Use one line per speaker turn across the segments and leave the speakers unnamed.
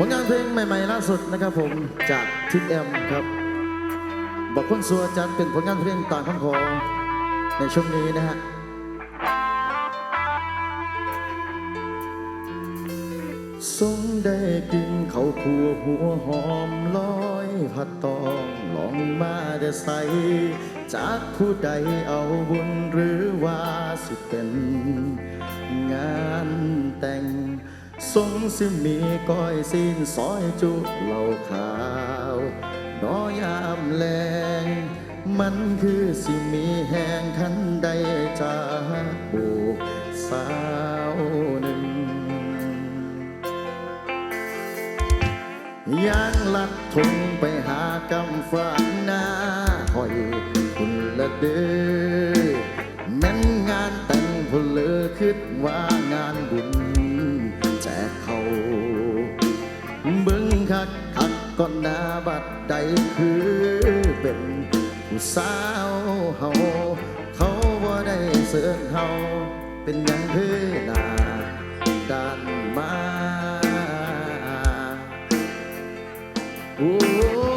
ผลงานเพลงใหม่ ๆ ล่าสุดนะครับผมจากทิศแอมครับ บอกคนสัวจัดเป็นผลงานเพลงต่างคำขอในช่วงนี้นะฮะสงได้กินเขาวขัวหัวหอมลอยผัดตองลองมาได้ใส จากผู้ใดเอาบุญหรือว่าสิเป็น งานแต่ง ทรงสิมีก้อยสิ้นซอยจุเหล่าขาวน้อยามแลงมันคือสิมีแห่งคันใดจากบุกสาวหนึ่งย่างลัดทงไปหากำฝากหน้าหอยคุณละเด้อแม่นงานแต่งพลเลอคิดว่างานบุญ เขาเบิ่งคักคักก่อนหน้าบัดใดคือเป็นผู้สาวเฮาเขาบ่ได้เสิร์นเฮาเป็นหยังคือหน้าด้านมาโอ้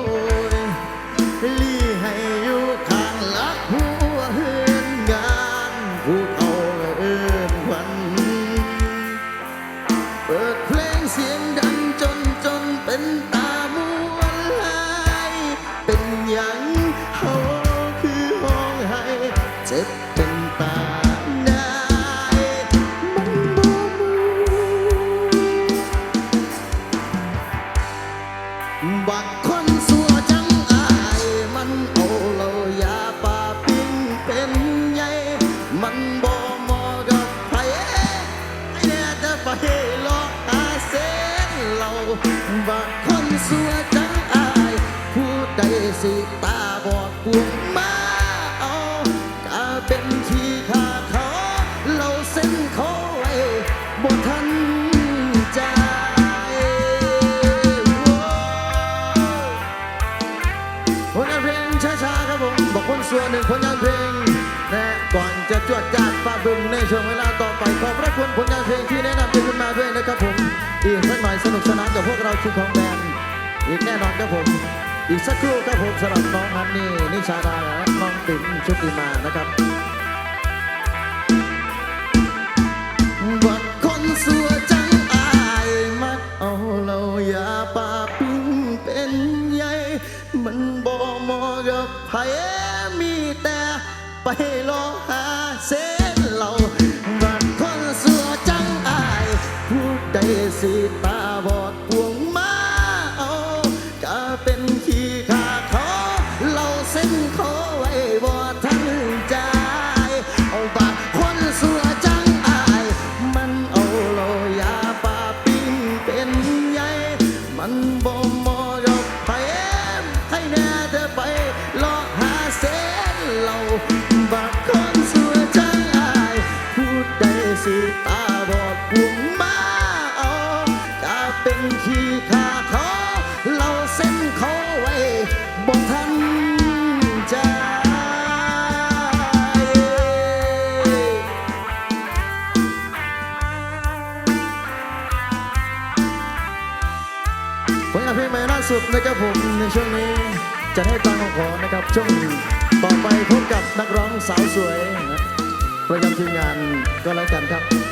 บักคนสัวจังอาย ผู้ใดสิตาบอดกวงมาเอาก็เป็นขี้ขาเขาเราเส้นเขาไว้บ่ทันใจผลงานเพลงช้าๆครับผมบอกคนส่วนหนึ่งผลงานเพลงนะก่อนจะจวดจาดฟ้าบึมในช่วงเวลาต่อไปขอบพระคุณผลงานเพลงที่แนะนำขึ้นมาด้วยนะครับผม อีกสักหน่อยสนุกสนานกับพวกเราคิงของแบนอีกแน่นอนครับผม อีกสักครู่ครับผมสำหรับน้องฮันนี่นิชาดาและน้องติ๋มชุติมานะครับบัดคนสัวจังอายมักเอาเรายาป่าปิ้งเป็นใหญ่มันบ่เหมอกับไผมีแต่ไป ใดสิตาบอดพวงมาเอาก็เป็นขี้ขาเขาเราเส้นเขาไว้บ่ทันใจผลงานเพลงใหม่ล่าสุดนะครับผมในช่วงนี้จะให้ตังของขอนะครับช่วงต่อไปพบกับนักร้องสาวสวย ประจำทีมงานก็แล้วกันครับ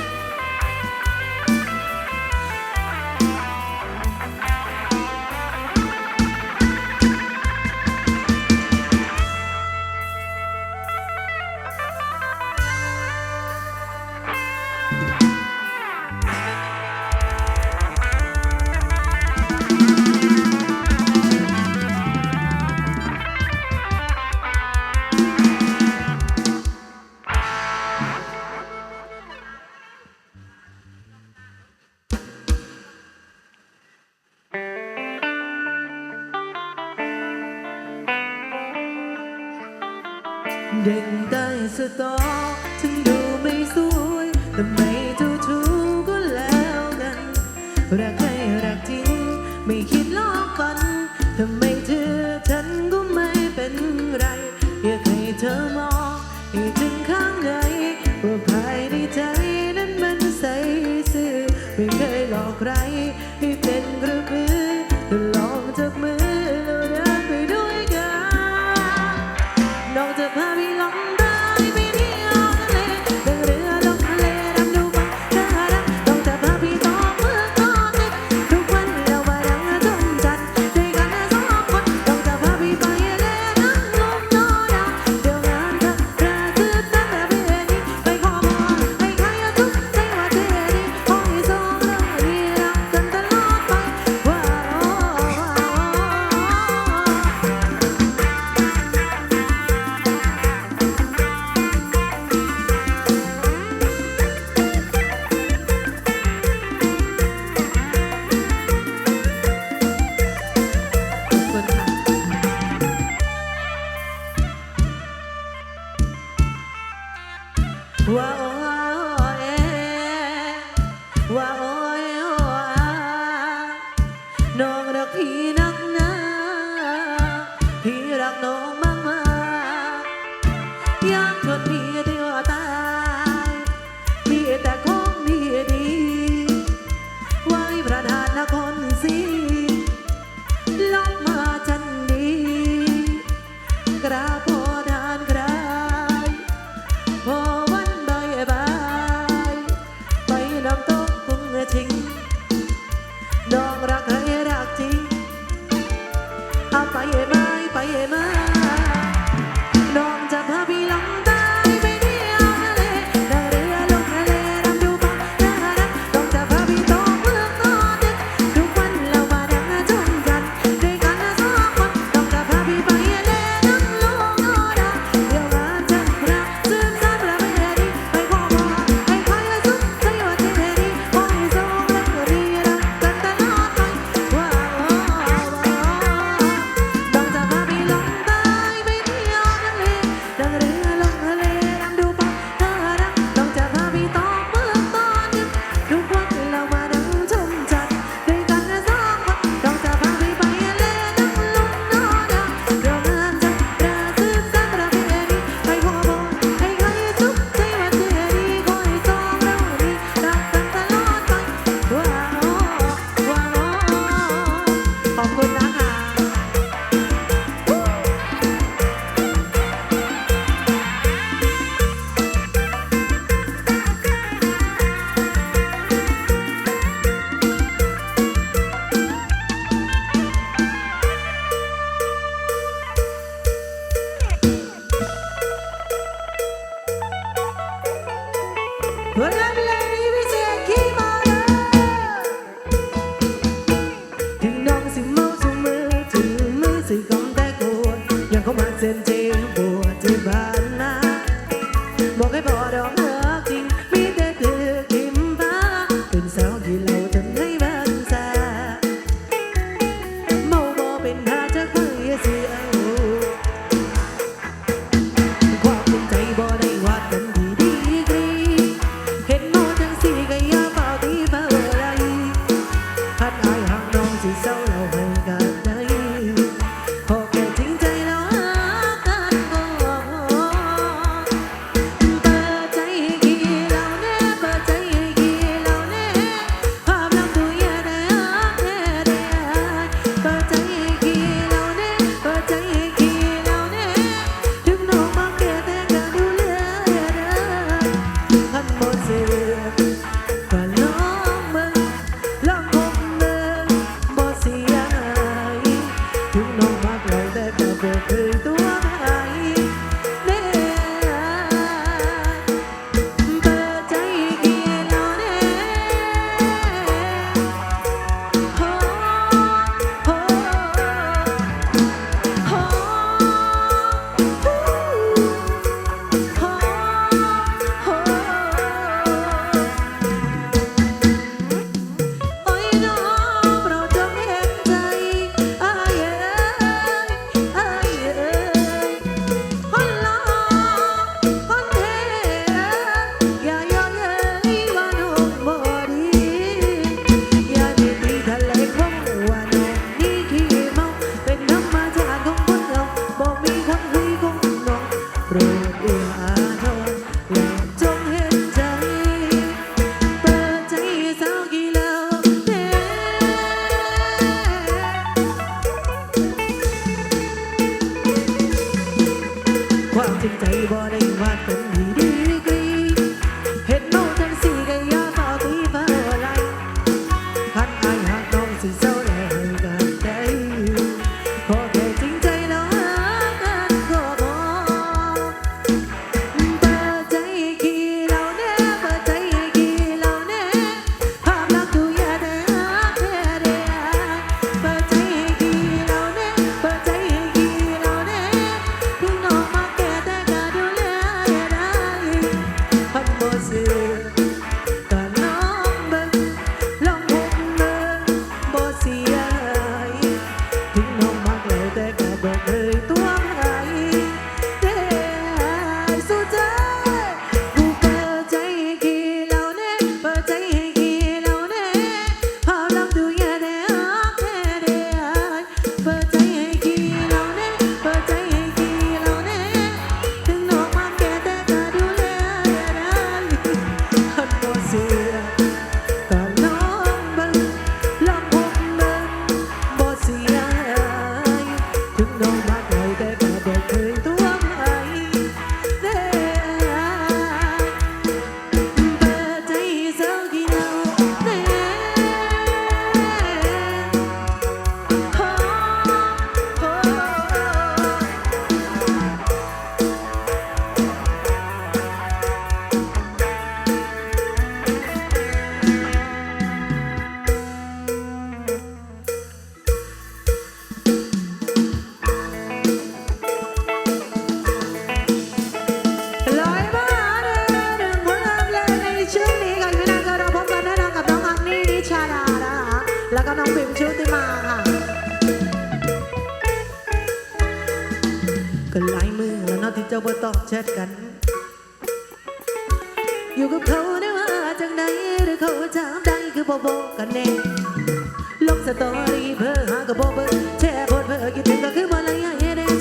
รั and day. ได้มาเป็นดี อยู่กับเขาได้ว่าจากไหนหรือเขาจากใดคือบ่บอกกันแน่ลงสตอรี่เพื่อหากรบอกเพื่อแชร์โพสเพื่อคิดถึงก็คือบ่ไรให้แน่